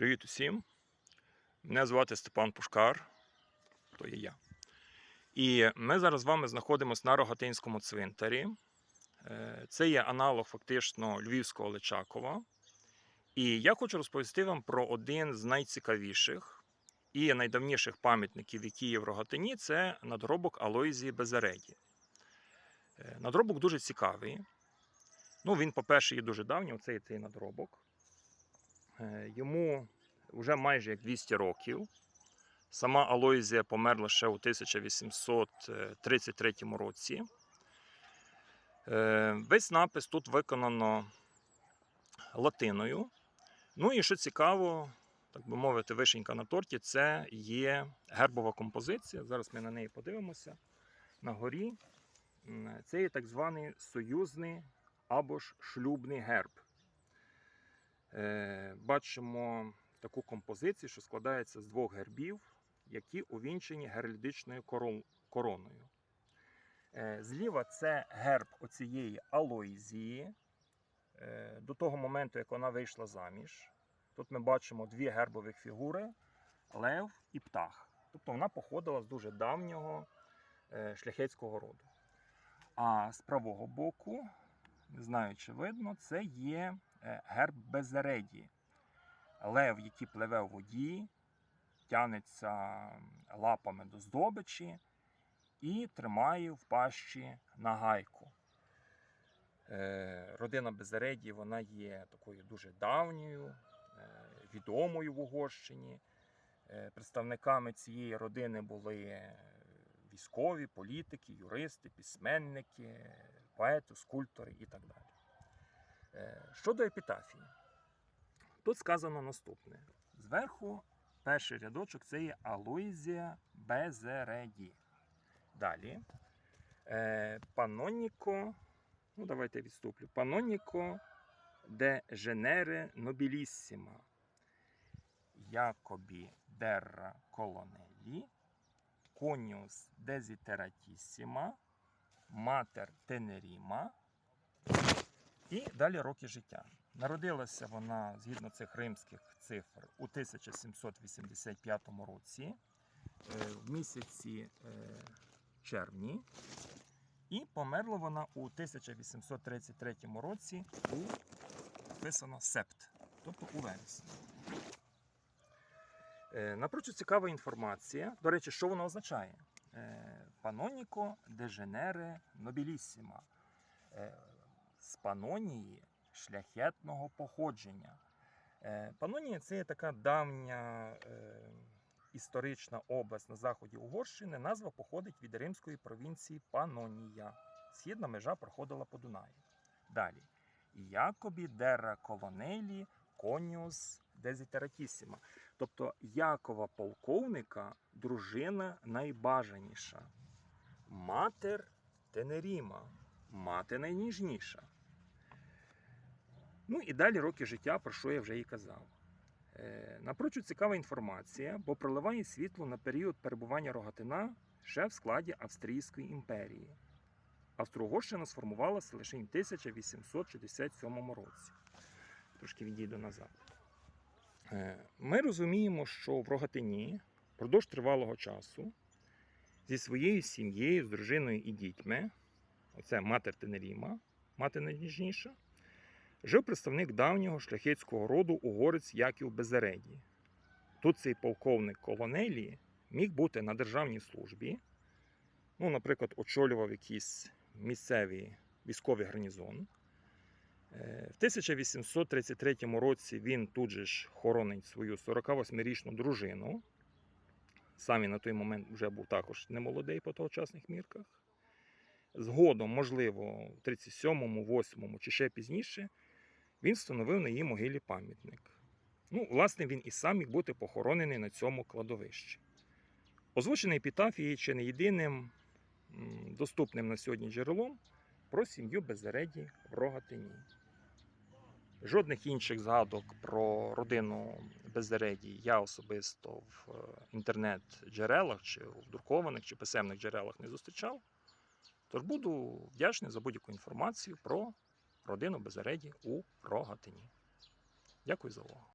Привіт усім. Мене звати Степан Пушкар, то є я. І ми зараз з вами знаходимося на Рогатинському цвинтарі. Е, Це є аналог фактично Львівського Личакова. І я хочу розповісти вам про один з найцікавіших і найдавніших пам'ятників, які є в Рогатині, це надробок Алоїзії Безереді. Е, Надробок дуже цікавий. Ну, він, по-перше, є дуже давній, оцей цей надробок. Е, Йому вже майже як 200 років. Сама Алоїзія померла ще у 1833 році. Е, Весь напис тут виконано латиною. Ну і що цікаво, так би мовити, вишенька на торті це є гербова композиція. Зараз ми на неї подивимося. На горі це є так званий союзний або ж шлюбний герб. Е, Бачимо таку композицію, що складається з двох гербів, які увінчені геральдичною короною. Е, Зліва це герб оцієї Алоїзії. Е, До того моменту, як вона вийшла заміж. Тут ми бачимо дві гербових фігури лев і птах. Тобто вона походила з дуже давнього шляхетського роду. А з правого боку, не знаю, чи видно, це є герб Безереді. Лев, який пливе у воді, тянеться лапами до здобичі і тримає в пащі нагайку. Е, Родина Безереді вона є такою дуже давньою, е, відомою в Угорщині. Е, Представниками цієї родини були е, військові, політики, юристи, письменники, поети, скульптори і так далі. Е, Щодо епітафії, тут сказано наступне: зверху перший рядочок це є Алоїзія Безереді. Далі. Е, Паноніко, ну давайте відступлю. Паноніко де женере нобіліссіма. Якобі дерра колонелі, коніус дезітератіссіма, матер тенеріма. І далі роки життя. Народилася вона згідно цих римських цифр у 1785 році, е, в місяці е, червні. І померла вона у 1833 році у написано септ, тобто у вересні. Е, Напрочуд цікава інформація. До речі, що вона означає? Паноніко де женере нобіліссіма. Е, З Панонії шляхетного походження. Е, Панонія це є така давня е, історична область на заході Угорщини. Назва походить від римської провінції Панонія. Східна межа проходила по Дунаї. Далі. Якобі дера колонелі коніус дезітератісіма. Тобто Якова полковника дружина найбажаніша. Матер Тенеріма, мати найніжніша. Ну і далі роки життя, про що я вже і казав. Е, Напрочуд цікава інформація, бо проливає світло на період перебування Рогатина ще в складі Австрійської імперії. Австро-Угорщина сформувалася лише в 1867 році. Трошки відійду назад. Е, Ми розуміємо, що в Рогатині впродовж тривалого часу зі своєю сім'єю, з дружиною і дітьми, оце матер Тенеріма, мати найніжніша, жив представник давнього шляхетського роду угорець Яків Безереді. Тут цей полковник колонелії міг бути на державній службі, ну, наприклад, очолював якийсь місцевий військовий гарнізон. Е, В 1833 році він тут же ж хоронить свою 48-річну дружину. Сам на той момент вже був також немолодий по тогочасних мірках. Згодом, можливо, в 37-му, 8-му чи ще пізніше, він встановив на її могилі пам'ятник. Ну, власне, він і сам міг бути похоронений на цьому кладовищі. Озвучений епітафії чи не єдиним доступним на сьогодні джерелом про сім'ю Безереді в Рогатині. Жодних інших згадок про родину Безереді я особисто в е, інтернет-джерелах, чи в друкованих, чи писемних джерелах не зустрічав. Тож буду вдячний за будь-яку інформацію про родину Безереді у Рогатині. Дякую за увагу.